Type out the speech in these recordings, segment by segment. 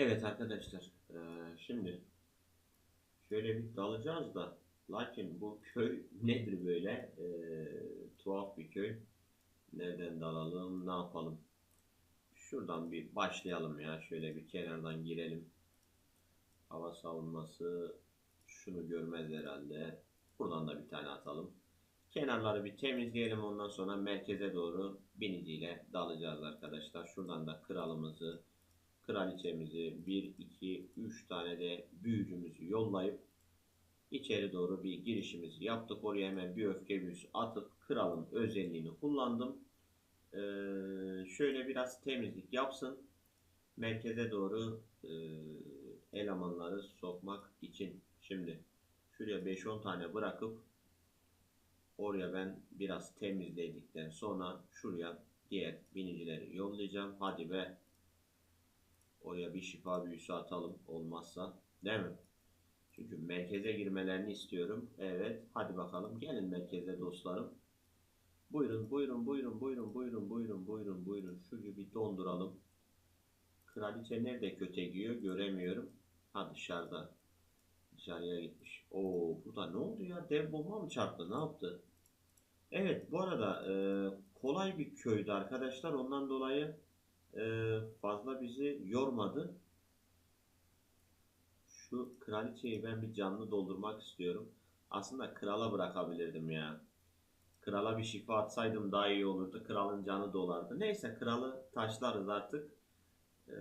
Evet arkadaşlar, eee, şimdi şöyle bir dalacağız da lakin bu köy nedir böyle? Eee, tuhaf bir köy. Nereden dalalım, ne yapalım? Şuradan bir başlayalım ya. Şöyle bir kenardan girelim. Hava savunması şunu görmez herhalde. Buradan da bir tane atalım. Kenarları bir temizleyelim. Ondan sonra merkeze doğru biniciyle dalacağız arkadaşlar. Şuradan da kralımızı, kraliçemizi, 1, 2, 3 tane de büyücümüzü yollayıp içeri doğru bir girişimizi yaptık. Oraya hemen bir öfke büyüsü atıp kralın özelliğini kullandım. Ee, şöyle biraz temizlik yapsın. Merkeze doğru e, elemanları sokmak için. Şimdi şuraya 5-10 tane bırakıp oraya ben biraz temizledikten sonra şuraya diğer binicileri yollayacağım. Hadi be. Oraya bir şifa büyüsü atalım olmazsa. Değil mi? Çünkü merkeze girmelerini istiyorum. Evet. Hadi bakalım. Gelin merkeze dostlarım. Buyurun, buyurun, buyurun, buyurun, buyurun, buyurun, buyurun, buyurun. Şurayı bir donduralım. Kraliçe nerede köte giyiyor göremiyorum. Ha dışarıda. Dışarıya gitmiş. Oo burada ne oldu ya? Dev bomba mı çarptı? Ne yaptı? Evet bu arada e, kolay bir köydü arkadaşlar. Ondan dolayı fazla bizi yormadı. Şu kraliçeyi ben bir canlı doldurmak istiyorum. Aslında krala bırakabilirdim ya. Krala bir şifa atsaydım daha iyi olurdu. Kralın canı dolardı. Neyse kralı taşlarız artık. Ee,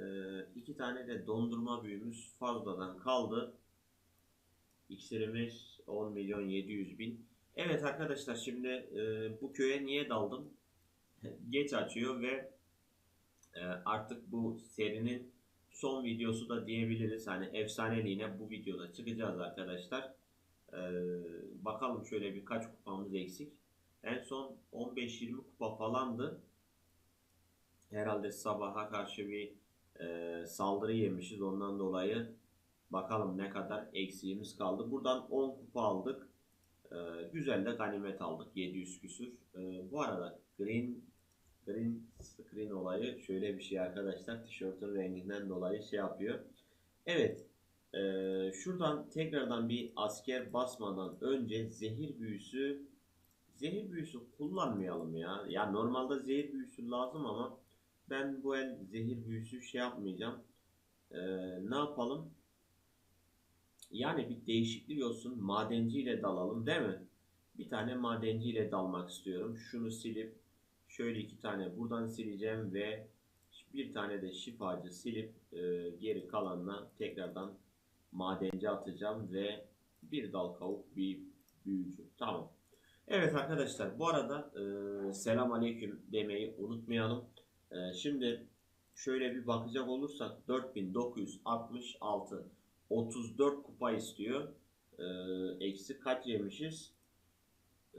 iki tane de dondurma büyümüz fazladan kaldı. İksirimiz 10 milyon 700 bin. Evet arkadaşlar şimdi e, bu köye niye daldım? Geç açıyor ve e, artık bu serinin son videosu da diyebiliriz. Hani efsaneliğine bu videoda çıkacağız arkadaşlar. Ee, bakalım şöyle birkaç kupamız eksik. En son 15-20 kupa falandı. Herhalde sabaha karşı bir e, saldırı yemişiz. Ondan dolayı bakalım ne kadar eksiğimiz kaldı. Buradan 10 kupa aldık. E, güzel de ganimet aldık. 700 küsür. Bu arada green green screen olayı şöyle bir şey arkadaşlar. Tişörtün renginden dolayı şey yapıyor. Evet. e, şuradan tekrardan bir asker basmadan önce zehir büyüsü zehir büyüsü kullanmayalım ya. Ya normalde zehir büyüsü lazım ama ben bu el zehir büyüsü şey yapmayacağım. Ee, ne yapalım? Yani bir değişiklik olsun. Madenciyle dalalım değil mi? Bir tane madenciyle dalmak istiyorum. Şunu silip şöyle iki tane buradan sileceğim ve bir tane de şifacı silip e, geri kalanına tekrardan madenci atacağım ve bir dal kavuk bir büyücü. Tamam. Evet arkadaşlar bu arada e, selam aleyküm demeyi unutmayalım. E, şimdi şöyle bir bakacak olursak 4966 34 kupa istiyor. E, eksi kaç yemişiz?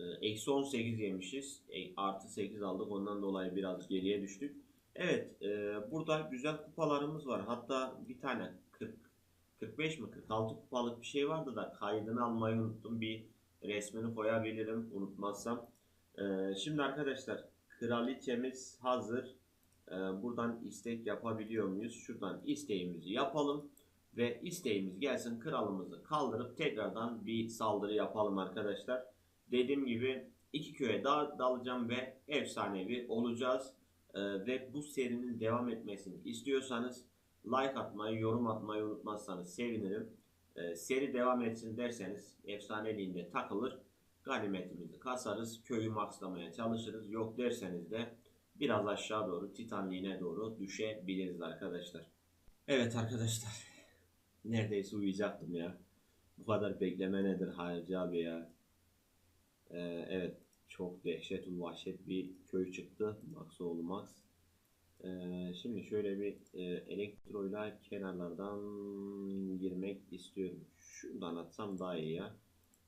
E, eksi 18 yemişiz. E, artı 8 aldık ondan dolayı biraz geriye düştük. Evet e, burada güzel kupalarımız var. Hatta bir tane 40 45 mi 46 kupalık bir şey vardı da kaydını almayı unuttum. Bir resmini koyabilirim unutmazsam. Ee, şimdi arkadaşlar kraliçemiz hazır. Ee, buradan istek yapabiliyor muyuz? Şuradan isteğimizi yapalım ve isteğimiz gelsin kralımızı kaldırıp tekrardan bir saldırı yapalım arkadaşlar. Dediğim gibi iki köye daha dalacağım ve efsanevi olacağız. Ee, ve bu serinin devam etmesini istiyorsanız like atmayı, yorum atmayı unutmazsanız sevinirim. Ee, seri devam etsin derseniz efsaneliğinde takılır. Ganimetimizi kasarız. Köyü maxlamaya çalışırız. Yok derseniz de biraz aşağı doğru titanliğine doğru düşebiliriz arkadaşlar. Evet arkadaşlar. Neredeyse uyuyacaktım ya. Bu kadar bekleme nedir Hayırcı abi ya. Ee, evet. Çok dehşet vahşet bir köy çıktı. Max oğlu Max. Ee, şimdi şöyle bir e, elektroyla kenarlardan girmek istiyorum. Şuradan atsam daha iyi ya.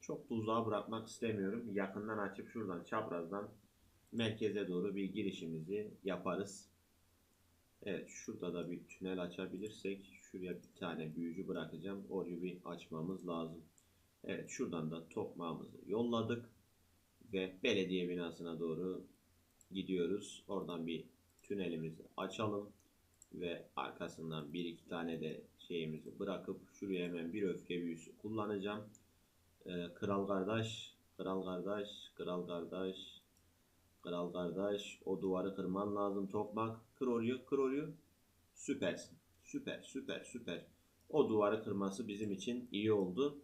Çok da uzağa bırakmak istemiyorum. Yakından açıp şuradan çaprazdan merkeze doğru bir girişimizi yaparız. Evet şurada da bir tünel açabilirsek şuraya bir tane büyücü bırakacağım. Orayı bir açmamız lazım. Evet şuradan da tokmağımızı yolladık. Ve belediye binasına doğru gidiyoruz. Oradan bir tünelimizi açalım. Ve arkasından bir iki tane de şeyimizi bırakıp şuraya hemen bir öfke büyüsü kullanacağım. Ee, kral kardeş, kral kardeş, kral kardeş, kral kardeş. O duvarı kırman lazım tokmak. Kır orayı, kır orayı. Süpersin. Süper, süper, süper. O duvarı kırması bizim için iyi oldu.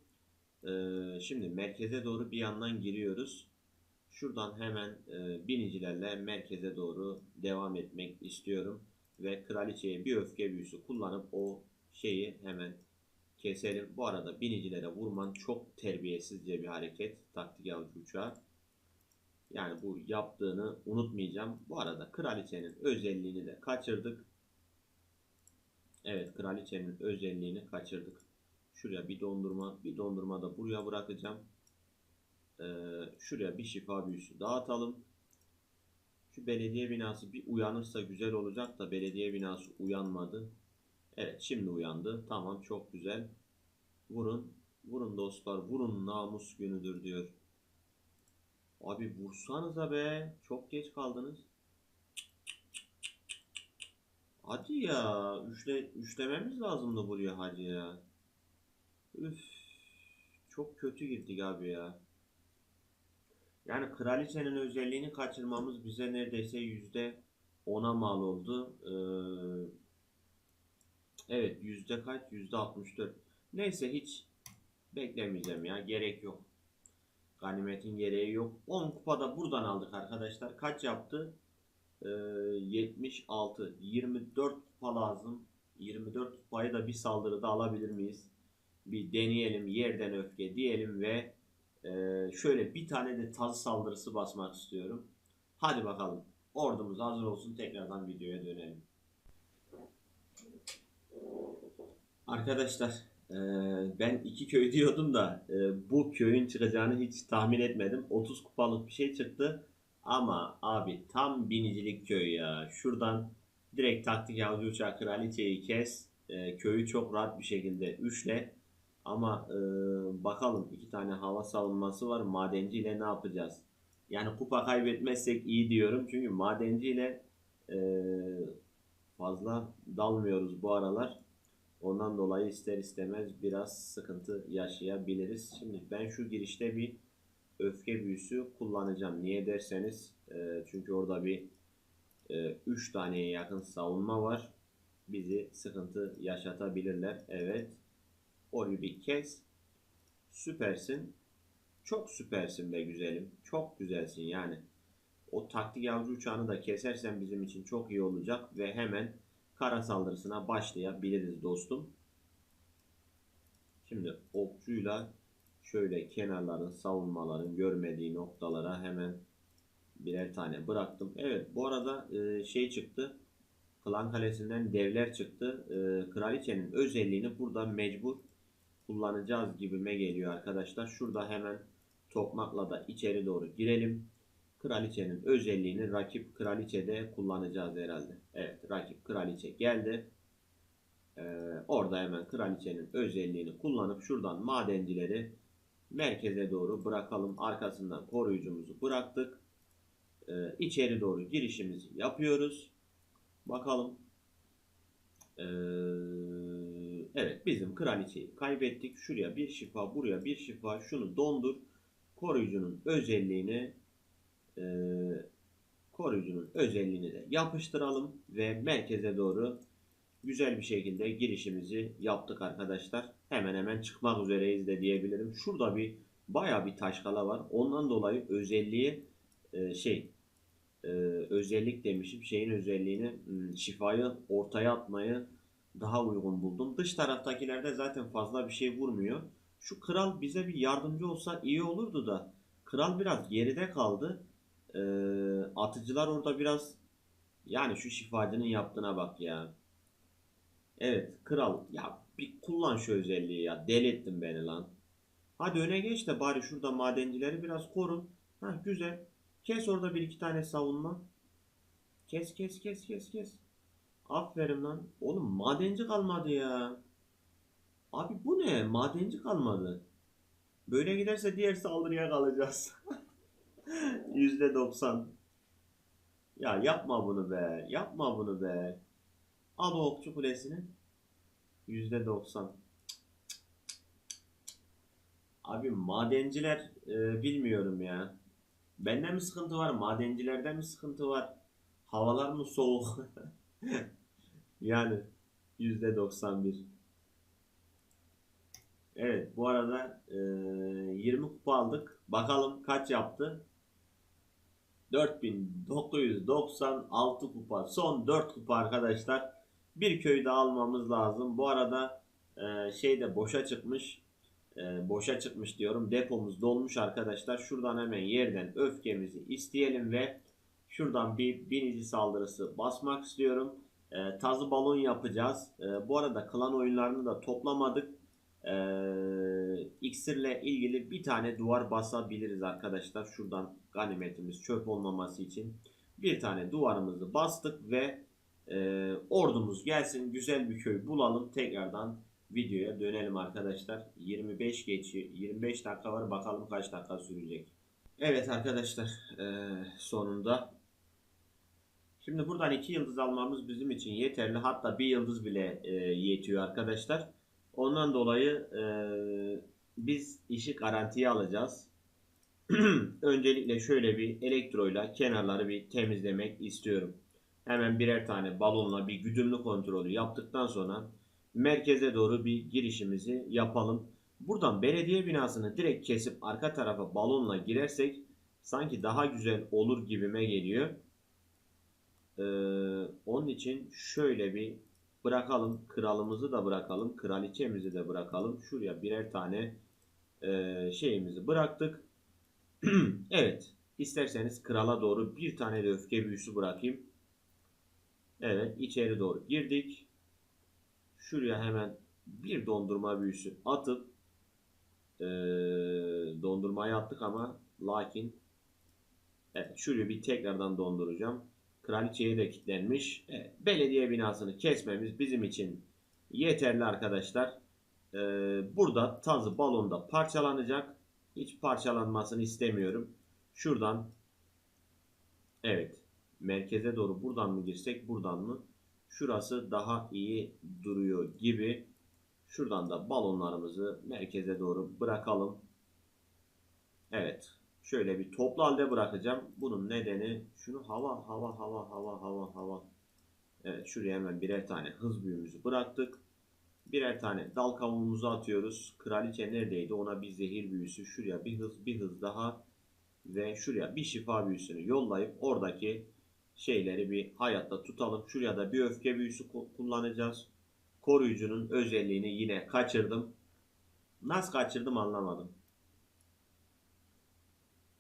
Ee, şimdi merkeze doğru bir yandan giriyoruz. Şuradan hemen e, binicilerle merkeze doğru devam etmek istiyorum. Ve kraliçeye bir öfke büyüsü kullanıp o şeyi hemen keselim. Bu arada binicilere vurman çok terbiyesizce bir hareket. Taktik avcı uçağı. Yani bu yaptığını unutmayacağım. Bu arada kraliçenin özelliğini de kaçırdık. Evet kraliçenin özelliğini kaçırdık. Şuraya bir dondurma, bir dondurma da buraya bırakacağım. Ee, şuraya bir şifa büyüsü dağıtalım. Şu belediye binası bir uyanırsa güzel olacak da belediye binası uyanmadı. Evet şimdi uyandı. Tamam çok güzel. Vurun. Vurun dostlar. Vurun namus günüdür diyor. Abi vursanıza be. Çok geç kaldınız. Hadi ya. Üçle, üçlememiz lazımdı buraya hadi ya. Üf. Çok kötü girdik abi ya. Yani kraliçenin özelliğini kaçırmamız bize neredeyse yüzde ona mal oldu. Ee, evet yüzde kaç? Yüzde 64. Neyse hiç beklemeyeceğim ya. Gerek yok. Ganimetin gereği yok. 10 kupada buradan aldık arkadaşlar. Kaç yaptı? Ee, 76. 24 kupa lazım. 24 kupayı da bir saldırıda alabilir miyiz? Bir deneyelim. Yerden öfke diyelim ve e, şöyle bir tane de taz saldırısı basmak istiyorum. Hadi bakalım. Ordumuz hazır olsun. Tekrardan videoya dönelim. Arkadaşlar e, ben iki köy diyordum da e, bu köyün çıkacağını hiç tahmin etmedim. 30 kupalık bir şey çıktı. Ama abi tam binicilik köy ya. Şuradan direkt taktik yavru uçağı kraliçeyi kes. E, köyü çok rahat bir şekilde üçle. Ama e, bakalım iki tane hava savunması var. Madenci ile ne yapacağız? Yani kupa kaybetmezsek iyi diyorum. Çünkü madenci ile e, fazla dalmıyoruz bu aralar. Ondan dolayı ister istemez biraz sıkıntı yaşayabiliriz. Şimdi ben şu girişte bir öfke büyüsü kullanacağım. Niye derseniz e, çünkü orada bir 3 e, taneye yakın savunma var. Bizi sıkıntı yaşatabilirler. Evet. Orayı bir kes. Süpersin. Çok süpersin be güzelim. Çok güzelsin yani. O taktik yavru uçağını da kesersen bizim için çok iyi olacak ve hemen kara saldırısına başlayabiliriz dostum. Şimdi okçuyla şöyle kenarların savunmaların görmediği noktalara hemen birer tane bıraktım. Evet bu arada e, şey çıktı. Klan Kalesi'nden devler çıktı. E, kraliçenin özelliğini burada mecbur kullanacağız gibime geliyor arkadaşlar. Şurada hemen tokmakla da içeri doğru girelim. Kraliçenin özelliğini rakip kraliçede kullanacağız herhalde. Evet rakip kraliçe geldi. Ee, orada hemen kraliçenin özelliğini kullanıp şuradan madencileri merkeze doğru bırakalım. Arkasından koruyucumuzu bıraktık. Ee, içeri doğru girişimizi yapıyoruz. Bakalım. Ee, evet bizim kraliçeyi kaybettik. Şuraya bir şifa, buraya bir şifa. Şunu dondur. Koruyucunun özelliğini e, koruyucunun özelliğini de yapıştıralım ve merkeze doğru güzel bir şekilde girişimizi yaptık arkadaşlar. Hemen hemen çıkmak üzereyiz de diyebilirim. Şurada bir baya bir taşkala var. Ondan dolayı özelliği e, şey e, özellik demişim. Şeyin özelliğini hmm, şifayı ortaya atmayı daha uygun buldum. Dış taraftakilerde zaten fazla bir şey vurmuyor. Şu kral bize bir yardımcı olsa iyi olurdu da kral biraz geride kaldı. E, atıcılar orada biraz yani şu şifacının yaptığına bak ya. Evet kral ya bir kullan şu özelliği ya. Deli ettin beni lan. Hadi öne geç de bari şurada madencileri biraz korun. Ha güzel. Kes orada bir iki tane savunma. Kes kes kes kes kes. Aferin lan. Oğlum madenci kalmadı ya. Abi bu ne? Madenci kalmadı. Böyle giderse diğer saldırıya kalacağız. %90. Ya yapma bunu be. Yapma bunu be. Al o okçu kulesini. Yüzde doksan. Abi madenciler e, bilmiyorum ya. Bende mi sıkıntı var? Madencilerde mi sıkıntı var? Havalar mı soğuk? yani yüzde doksan bir. Evet bu arada e, 20 kupa aldık. Bakalım kaç yaptı? 4996 kupa. Son 4 kupa arkadaşlar. Bir köy daha almamız lazım. Bu arada e, şey de boşa çıkmış. E, boşa çıkmış diyorum. Depomuz dolmuş arkadaşlar. Şuradan hemen yerden öfkemizi isteyelim ve şuradan bir binici saldırısı basmak istiyorum. E, tazı balon yapacağız. E, bu arada klan oyunlarını da toplamadık. E, iksirle ilgili bir tane duvar basabiliriz arkadaşlar. Şuradan ganimetimiz çöp olmaması için. Bir tane duvarımızı bastık ve e, ordumuz gelsin. Güzel bir köy bulalım. Tekrardan videoya dönelim arkadaşlar. 25 geçi 25 dakika var. Bakalım kaç dakika sürecek. Evet arkadaşlar e, sonunda şimdi buradan 2 yıldız almamız bizim için yeterli hatta bir yıldız bile e, yetiyor arkadaşlar ondan dolayı e, biz işi garantiye alacağız öncelikle şöyle bir elektroyla kenarları bir temizlemek istiyorum. Hemen birer tane balonla bir güdümlü kontrolü yaptıktan sonra merkeze doğru bir girişimizi yapalım. Buradan belediye binasını direkt kesip arka tarafa balonla girersek sanki daha güzel olur gibime geliyor. Ee, onun için şöyle bir bırakalım. Kralımızı da bırakalım. Kraliçemizi de bırakalım. Şuraya birer tane e, şeyimizi bıraktık. evet. İsterseniz krala doğru bir tane de öfke büyüsü bırakayım. Evet. içeri doğru girdik. Şuraya hemen bir dondurma büyüsü atıp ee, dondurmayı attık ama lakin evet, şuraya bir tekrardan donduracağım. Kraliçeye de kilitlenmiş. Evet, belediye binasını kesmemiz bizim için yeterli arkadaşlar. Ee, burada tazı balonda parçalanacak. Hiç parçalanmasını istemiyorum. Şuradan evet merkeze doğru buradan mı girsek buradan mı? Şurası daha iyi duruyor gibi. Şuradan da balonlarımızı merkeze doğru bırakalım. Evet. Şöyle bir toplu halde bırakacağım. Bunun nedeni şunu hava hava hava hava hava hava. Evet şuraya hemen birer tane hız büyümüzü bıraktık. Birer tane dal kavuğumuzu atıyoruz. Kraliçe neredeydi? Ona bir zehir büyüsü. Şuraya bir hız bir hız daha. Ve şuraya bir şifa büyüsünü yollayıp oradaki şeyleri bir hayatta tutalım. Şuraya da bir öfke büyüsü kullanacağız. Koruyucunun özelliğini yine kaçırdım. Nasıl kaçırdım anlamadım.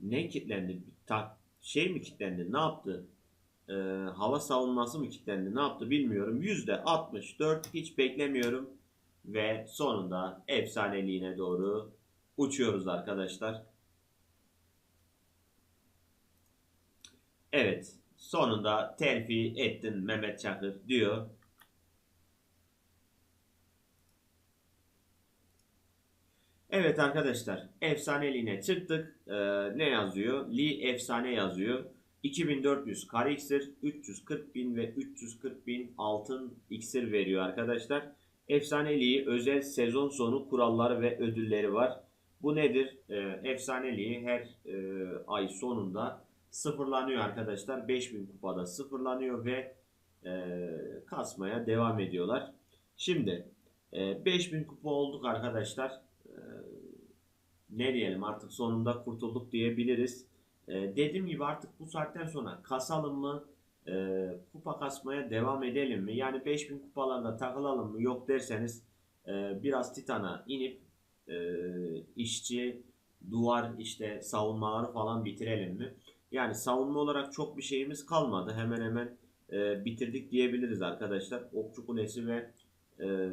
Ne kilitlendi? Ta şey mi kilitlendi? Ne yaptı? Ee, hava savunması mı kilitlendi? Ne yaptı bilmiyorum. %64 hiç beklemiyorum. Ve sonunda efsaneliğine doğru uçuyoruz arkadaşlar. Evet. Sonunda terfi ettin Mehmet Çakır diyor. Evet arkadaşlar efsaneliğine çıktık. Ee, ne yazıyor? Lee efsane yazıyor. 2400 kare iksir, 340 bin ve 340 bin altın iksir veriyor arkadaşlar. Efsaneliği özel sezon sonu kuralları ve ödülleri var. Bu nedir? Ee, efsaneliği her e, ay sonunda sıfırlanıyor arkadaşlar. 5000 kupada sıfırlanıyor ve e, kasmaya devam ediyorlar. Şimdi e, 5000 kupa olduk arkadaşlar. Ne diyelim artık sonunda kurtulduk diyebiliriz. E, dediğim gibi artık bu saatten sonra kasalım mı? E, kupa kasmaya devam edelim mi? Yani 5000 kupalarla takılalım mı? Yok derseniz e, biraz Titan'a inip e, işçi, duvar işte savunmaları falan bitirelim mi? Yani savunma olarak çok bir şeyimiz kalmadı. Hemen hemen e, bitirdik diyebiliriz arkadaşlar. Okçu Kulesi ve e,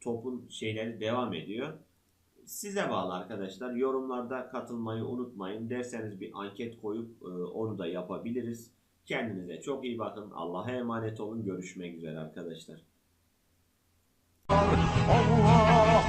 topun şeyleri devam ediyor size bağlı arkadaşlar. Yorumlarda katılmayı unutmayın. Derseniz bir anket koyup e, onu da yapabiliriz. Kendinize çok iyi bakın. Allah'a emanet olun. Görüşmek üzere arkadaşlar. Allah'a